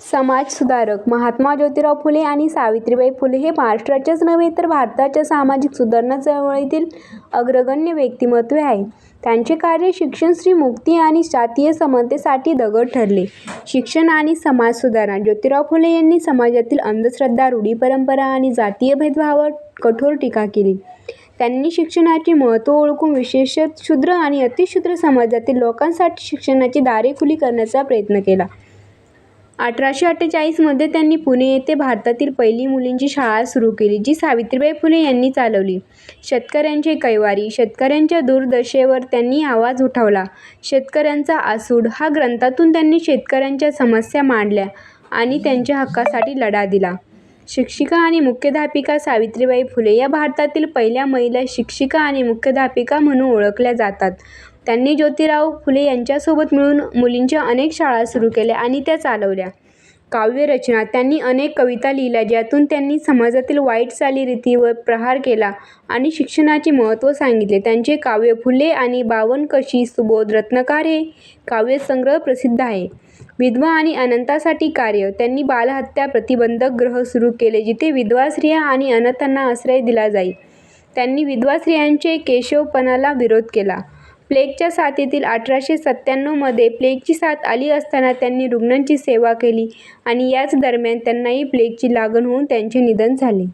समाजसुधारक महात्मा ज्योतिराव फुले आणि सावित्रीबाई फुले हे महाराष्ट्राच्याच नव्हे तर भारताच्या सामाजिक सुधारणा चळवळीतील अग्रगण्य व्यक्तिमत्वे आहे त्यांचे कार्य शिक्षण श्री मुक्ती आणि जातीय समतेसाठी दगड ठरले. शिक्षण आणि समाजसुधारणा ज्योतिराव फुले यांनी समाजातील अंधश्रद्धा, रूढी परंपरा आणि जातीय भेदभावावर कठोर टीका केली. त्यांनी शिक्षणाचे महत्त्व ओळखून विशेषतः शूद्र आणि अतिशूद्र समाजातील लोकांसाठी शिक्षणाची दारे खुली करण्याचा प्रयत्न केला. अठराशे अठ्ठेचाळीसमध्ये त्यांनी पुणे येथे भारतातील पहिली मुलींची शाळा सुरू केली, जी सावित्रीबाई फुले यांनी चालवली. शेतकऱ्यांचे कैवारी, शेतकऱ्यांच्या दुर्दशेवर त्यांनी आवाज उठवला. शेतकऱ्यांचा आसूड हा ग्रंथातून त्यांनी शेतकऱ्यांच्या समस्या मांडल्या आणि त्यांच्या हक्कासाठी लढा दिला. शिक्षिका आणि मुख्याध्यापिका सावित्रीबाई फुले या भारतातील पहिल्या महिला शिक्षिका आणि मुख्याध्यापिका म्हणून ओळखल्या जातात. त्यांनी ज्योतिराव फुले यांच्यासोबत मिळून मुलींच्या अनेक शाळा सुरू केल्या आणि त्या चालवल्या. काव्यरचना त्यांनी अनेक कविता लिहिल्या ज्यातून त्यांनी समाजातील वाईट चालीरीतींवर प्रहार केला आणि शिक्षणाचे महत्त्व सांगितले. त्यांचे काव्य फुले आणि बावनकशी, सुबोध, रत्नाकर हे काव्यसंग्रह प्रसिद्ध आहे विधवा आणि अनाथांसाठी कार्य त्यांनी बालहत्या प्रतिबंधक गृह सुरू केले जिथे विधवा स्त्रिया आणि अनाथांना आश्रय दिला जाई. त्यांनी विधवा स्त्रियांचे केशवपणाला विरोध केला. प्लेगच्या साथीतील अठराशे सत्त्याण्णवमध्ये प्लेगची साथ आली असताना त्यांनी रुग्णांची सेवा केली आणि याच दरम्यान त्यांनाही प्लेगची लागण होऊन त्यांचे निधन झाले.